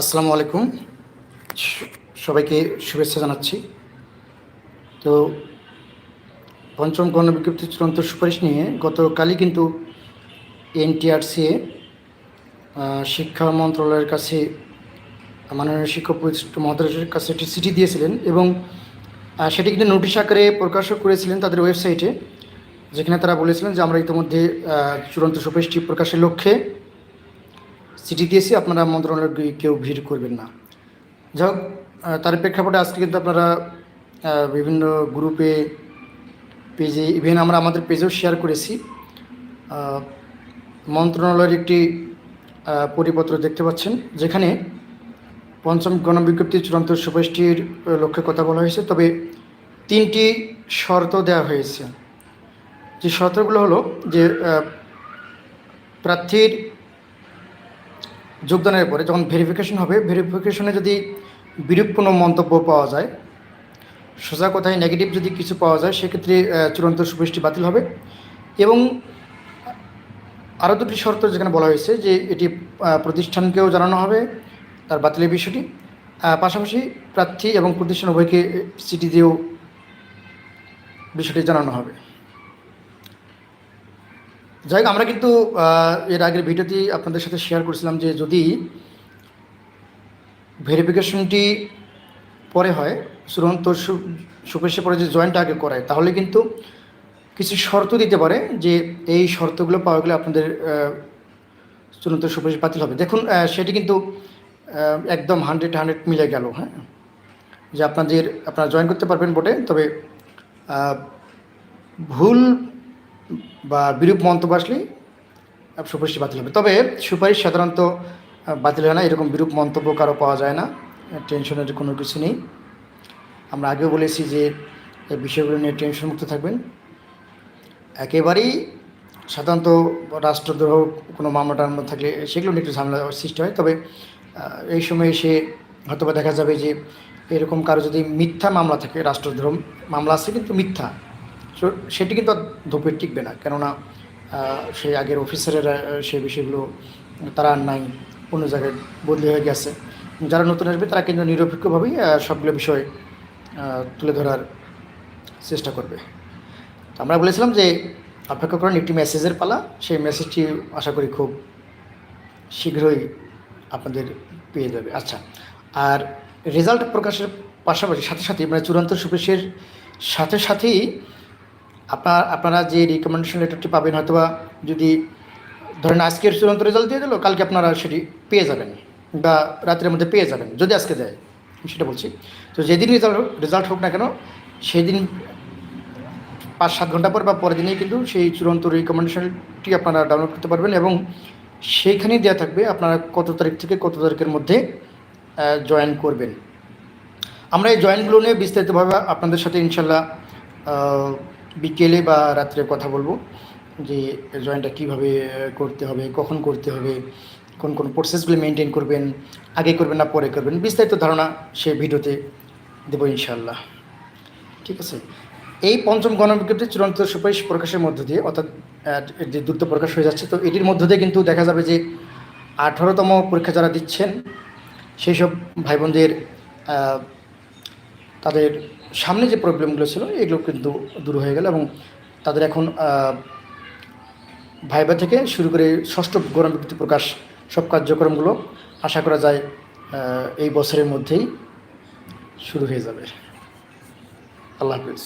আসসালামু আলাইকুম। সবাইকে শুভেচ্ছা জানাচ্ছি। তো পঞ্চম গণবিজ্ঞপ্তি চূড়ান্ত সুপারিশ নিয়ে গতকালই কিন্তু এনটিআরসি শিক্ষা মন্ত্রণালয়ের কাছে, মাননীয় শিক্ষক উপদেষ্টা মহোদয়ের কাছে একটি চিঠি দিয়েছিলেন এবং সেটি কিন্তু নোটিশ আকারে প্রকাশও করেছিলেন তাদের ওয়েবসাইটে, যেখানে তারা বলেছিলেন যে আমরা ইতিমধ্যে চূড়ান্ত সুপারিশটি প্রকাশের লক্ষ্যে চিঠি দিয়েছি, আপনারা মন্ত্রণালয়ে কেউ ভিড় করবেন না। যাই হোক তার প্রেক্ষাপটে আজকে কিন্তু আপনারা বিভিন্ন গ্রুপে, পেজে ইভেন আমরা আমাদের পেজেও শেয়ার করেছি। মন্ত্রণালয়ের একটি পরিপত্র দেখতে পাচ্ছেন, যেখানে পঞ্চম গণবিজ্ঞপ্তি চূড়ান্ত সুপারিশটির লক্ষ্যে কথা বলা হয়েছে। তবে তিনটি শর্ত দেওয়া হয়েছে। যে শর্তগুলো হলো যে প্রার্থীর যোগদানের পরে যখন ভেরিফিকেশন হবে ভেরিফিকেশনে যদি বিরূপ কোনো মন্তব্য পাওয়া যায়, সোজা কথায় নেগেটিভ যদি কিছু পাওয়া যায়, সেক্ষেত্রে চূড়ান্ত সুপারিশটি বাতিল হবে। এবং আরও দুটি শর্ত যেখানে বলা হয়েছে যে এটি প্রতিষ্ঠানকেও জানানো হবে তার বাতিলের বিষয়টি। পাশাপাশি প্রার্থী এবং প্রতিষ্ঠান উভয়কে চিঠি দিয়েও বিষয়টি জানানো হবে। যাই হোক, আমরা কিন্তু এর আগের ভিডিওতেই আপনাদের সাথে শেয়ার করেছিলাম যে যদি ভেরিফিকেশনটি পরে হয় চূড়ান্ত সুপারিশের পরে যে জয়েন্ট আগে করায়, তাহলে কিন্তু কিছু শর্ত দিতে পারে যে এই শর্তগুলো পাওয়া গেলে আপনাদের চূড়ান্ত সুপারিশ বাতিল হবে। দেখুন সেটি কিন্তু একদম হান্ড্রেড হান্ড্রেড মিলে গেল হ্যাঁ? যে আপনাদের, আপনারা জয়েন করতে পারবেন বোটে, তবে ভুল বা বিরূপ মন্তব্য আসলেই সুপারিশটি বাতিল হবে। তবে সুপারিশ সাধারণত বাতিল হয় না, এরকম বিরূপ মন্তব্য কারও পাওয়া যায় না, টেনশনের কোনো কিছু নেই। আমরা আগেও বলেছি যে এই বিষয়গুলো নিয়ে টেনশন মুক্ত থাকবেন। একেবারেই সাধারণত রাষ্ট্রদ্রোহ, কোনো মামলা টামলা থাকলে সেগুলো নিয়ে একটু ঝামেলা সৃষ্টি হয়। তবে এই সময় এসে হয়তোবা দেখা যাবে যে এরকম কারও যদি মিথ্যা মামলা থাকে, রাষ্ট্রদ্রোহ মামলা আছে কিন্তু মিথ্যা সেটি কিন্তু ধোপে টিকবে না। কেননা সেই আগের অফিসারেরা সেই বিষয়গুলো তারা আর নাই, অন্য জায়গায় বদলি হয়ে গেছে। যারা নতুন আসবে, তারা কিন্তু নিরপেক্ষভাবেই সবগুলো বিষয় তুলে ধরার চেষ্টা করবে। আমরা বলেছিলাম যে, অপেক্ষা করেন, একটি মেসেজের পালা। সেই মেসেজটি আশা করি খুব শীঘ্রই আপনাদের পেয়ে যাবে। আচ্ছা আর রেজাল্ট প্রকাশের পাশাপাশি, সাথে সাথে মানে চূড়ান্ত সুপারিশের সাথে সাথেই আপনার, আপনারা যে রিকমেন্ডেশন লেটারটি পাবেন, হয়তোবা যদি ধরেন আজকের চূড়ান্ত রেজাল্ট দিয়ে দিল, কালকে আপনারা সেটি পেয়ে যাবেন বা রাত্রের মধ্যে পেয়ে যাবেন, যদি আজকে দেয় সেটা বলছি। তো যেদিন রেজাল্ট রেজাল্ট হোক না কেন, সেদিন পাঁচ সাত ঘণ্টা পর বা পরের দিনেই কিন্তু সেই চূড়ান্ত রিকমেন্ডেশনটি আপনারা ডাউনলোড করতে পারবেন এবং সেইখানেই দেওয়া থাকবে আপনারা কত তারিখ থেকে কত তারিখের মধ্যে জয়েন করবেন। আমরা এই জয়েনগুলো নিয়ে বিস্তারিতভাবে আপনাদের সাথে ইনশাল্লাহ বিকেলে বা রাত্রে কথা বলব যে জয়েনটা কীভাবে করতে হবে, কখন করতে হবে, কোন কোন প্রসেসগুলো মেনটেন করবেন, আগে করবেন না পরে করবেন, বিস্তারিত ধারণা সে ভিডিওতে দেবো ইনশাল্লাহ ঠিক আছে? এই পঞ্চম গণবিজ্ঞপ্তি চূড়ান্ত সুপারিশ প্রকাশের মধ্য দিয়ে, অর্থাৎ যে দ্রুত প্রকাশ হয়ে যাচ্ছে, তো এটির মধ্য দিয়ে কিন্তু দেখা যাবে যে আঠারোতম পরীক্ষা যারা দিচ্ছেন সেই সব ভাই বোনদের তাদের সামনে যে প্রবলেমগুলো ছিল, এগুলো কিন্তু দূর হয়ে গেল এবং তাদের এখন ভাইবা থেকে শুরু করে ষষ্ঠ গণবিজ্ঞপ্তি প্রকাশ সব কার্যক্রমগুলো আশা করা যায় এই বছরের মধ্যেই শুরু হয়ে যাবে। আল্লাহ হাফিজ।